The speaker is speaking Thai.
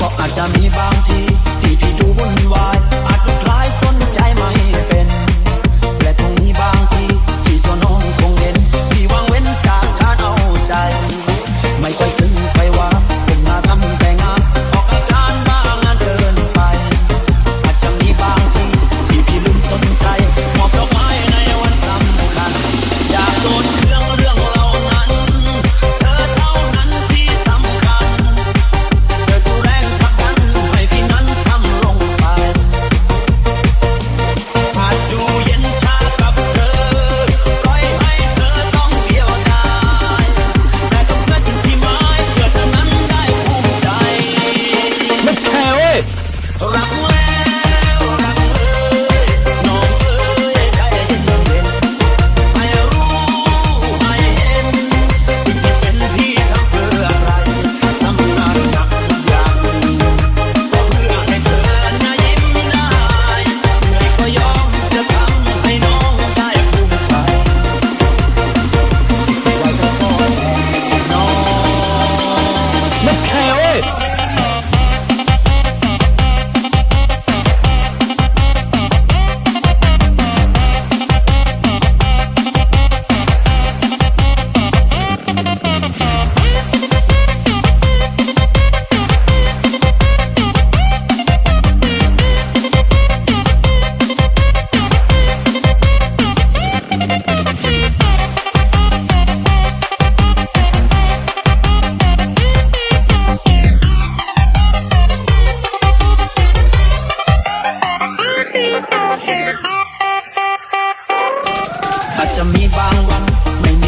ก็อาจจะมีบางที ที่พี่ดูวุ่นวาย จะมีบางวันไม่มี